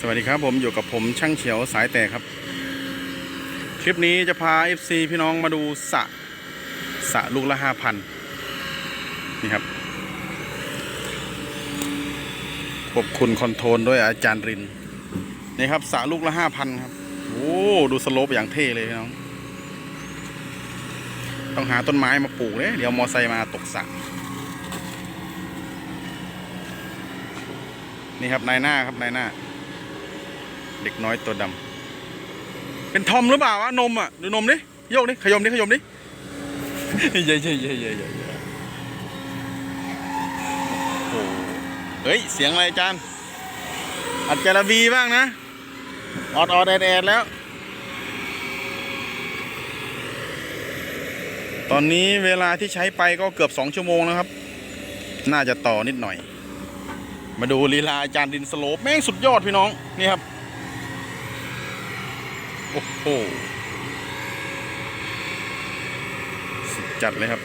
สวัสดีครับผมอยู่กับผมช่างเขียวสายแตกครับ คลิปนี้จะพา FC พี่น้องมาดูสะสะลูกละห้าพันนี่ครับควบคุณคอนโทรลด้วยอาจารย์รินนี่ครับสะลูกละห้าพันครับโอ้ดูสโลปอย่างเท่เลยพี่น้อง ต้องหาต้นไม้มาปลูกเลยเดี๋ยวมอไซค์มาตกสระนี่ครับนายหน้าครับนายหน้า เด็กน้อยตัวดำเป็นทอมหรือเปล่าวะนมอะดูนมดิโยกดิขยมดิขยมดิเย้เย้เย้เย้เย้เย้โอ้เฮ้ยเสียงอะไรจารย์อัดจารบีบ้างนะออดออดแอดแอดแล้ว ตอนนี้เวลาที่ใช้ไปก็เกือบสองชั่วโมงแล้วครับ น่าจะต่อนิดหน่อย มาดูลีลาอาจารย์ดินสโลปแม่งสุดยอดพี่น้อง นี่ครับ โอ้โหสุดจัดเลยครับ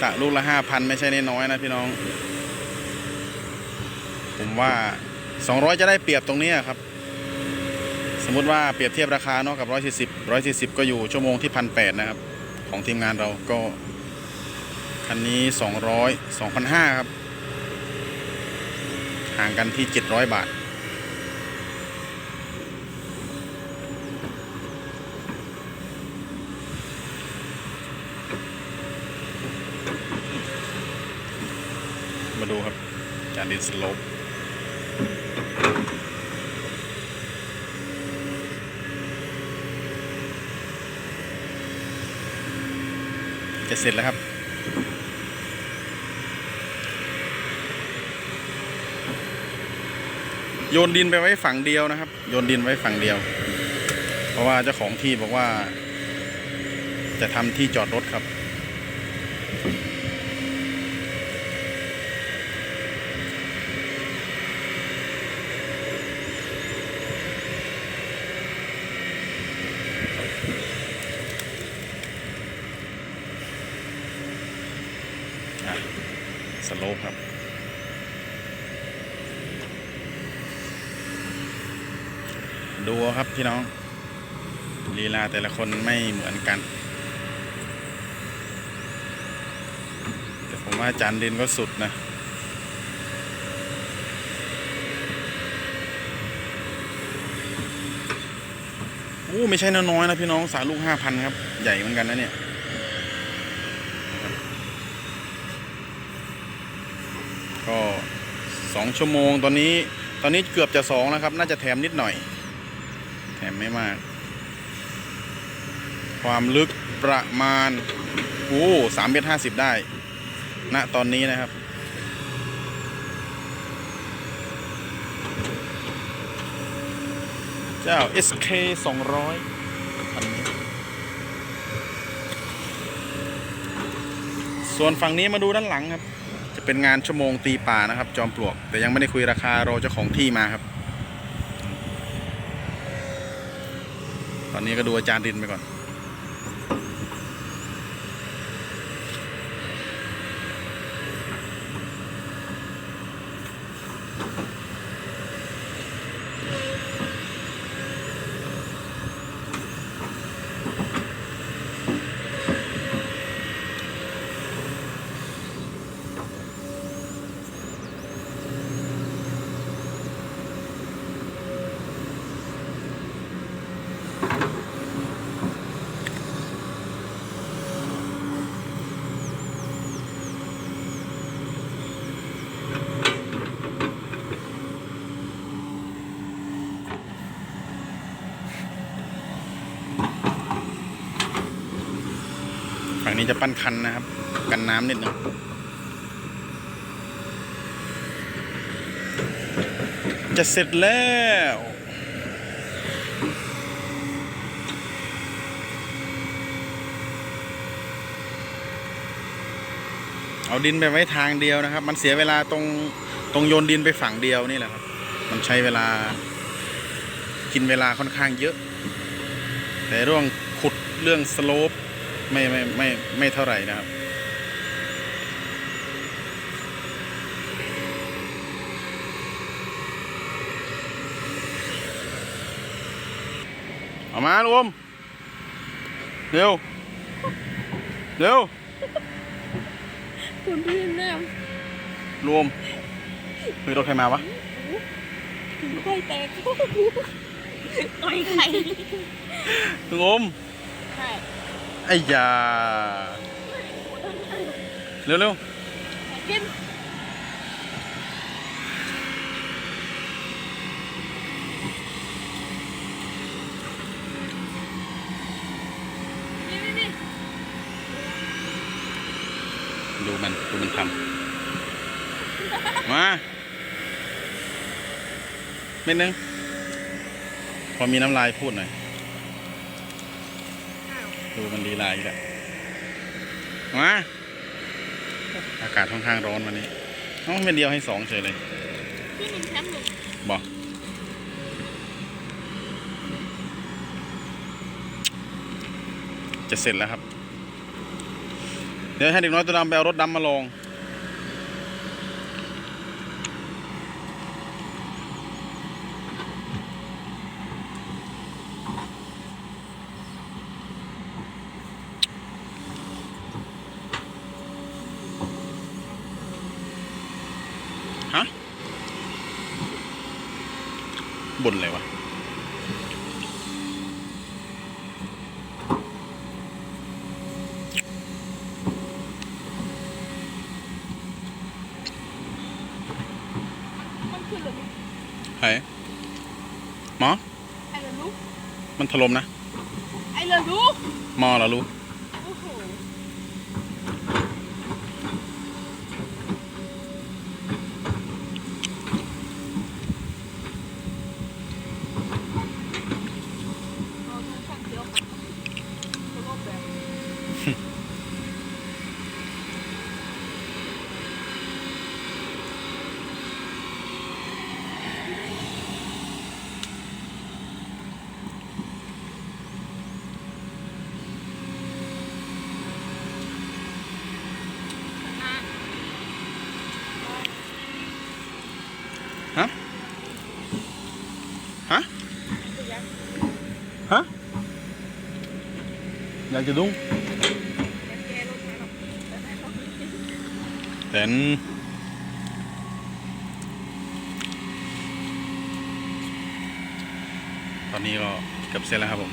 สระลูกละห้าพันไม่ใช่นน้อยนะพี่น้อง ผมว่าสองร้อยจะได้เปรียบตรงนี้ครับ สมมุติว่าเปรียบเทียบราคาเนาะกับร้อยสี่สิบร้อยสี่สิบก็อยู่ชั่วโมงที่พันแปดนะครับ ของทีมงานเราก็ คันนี้สองร้อยสองพันห้าครับ ห่างกันที่เจ็ดร้อยบาท ดูครับ จานดินสลปจะเสร็จแล้วครับโยนดินไปไว้ฝั่งเดียวนะครับ โยนดินไว้ฝั่งเดียว เพราะว่าเจ้าของที่บอกว่า จะทำที่จอดรถครับ อะสโลปครับดูครับพี่น้องลีลาแต่ละคนไม่เหมือนกัน แต่ผมว่าจานดินก็สุดนะโอ้ไม่ใช่น้อยๆนะพี่น้องสาลูกห้าพันครับ ใหญ่เหมือนกันนะเนี่ย ก็สองชั่วโมงตอนนี้ตอนนี้เกือบจะสองแล้วครับ น่าจะแถมนิดหน่อย แถมไม่มาก ความลึกประมาณโอ้สามเมตรห้าสิบได้ณตอนนี้นะครับ เจ้า SK 200คันนี้ส่วนฝั่งนี้มาดูด้านหลังครับ เป็นงานชั่วโมงตีป่านะครับ จอมปลวก แต่ยังไม่ได้คุยราคารอเจ้าของที่มาครับ ตอนนี้ก็ดูอาจารย์ดินไปก่อน นี่จะปั้นคันนะครับ กันน้ำนิดหนึงจะเสร็จแล้วเอาดินไปไว้ทางเดียวนะครับ มันเสียเวลาตรงตรงโยนดินไปฝั่งเดียวนี่แหละครับ มันใช้เวลา กินเวลาค่อนข้างเยอะ แต่เรื่องขุดเรื่องสโลป ไม่ไม่ไม่ไม่เท่าไหร่นะครับ เอามารวมเร็ว เร็วคุณพี่แม่รวมเฮ้ยรถใครมาวะไข่แตกต่อยไข่รวมใช่ไอ้ยาเร็วเร็วกินดูมันดูมันทำมาเม็ดนึงพอมีน้ำลายพูดหน่อย ดูมันดีลายอีกแล้วมาอากาศค่อนข้างร้อนวันนี้เอ้าเป็นเดียวให้สองเฉยเลยพี่หนึ่งแชมป์หนึ่งบอกจะเสร็จแล้วครับ เดี๋ยวให้เด็กน้อยตัวดำไปเอารถดำมาลอง บ่นอะไรวะมันคือหรือไหนหมอไอ้เหลือลูกมันถล่มนะ ไอ้เหลือลูกมอเหรอลูก โอ้โหเราดูช่างเดียวกันตัวโลกแบบ ฮะ ฮะ ฮะ อยากจะดุ้งแต่นตอนนี้ก็เกือบเสร็จแล้วครับผม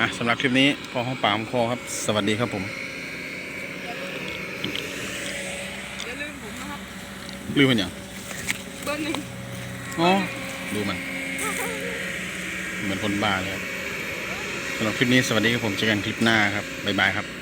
อะสำหรับคลิปนี้พอห้องปากหอมคอครับ สวัสดีครับผมอย่าลืมผมนะครับลืมเป็นอย่างเบอร์หนึ่งอ๋อดูมัน เหมือนคนบ้าเลยครับ สำหรับคลิปนี้สวัสดีครับผมเจอกันคลิปหน้าครับ บ๊ายบายครับ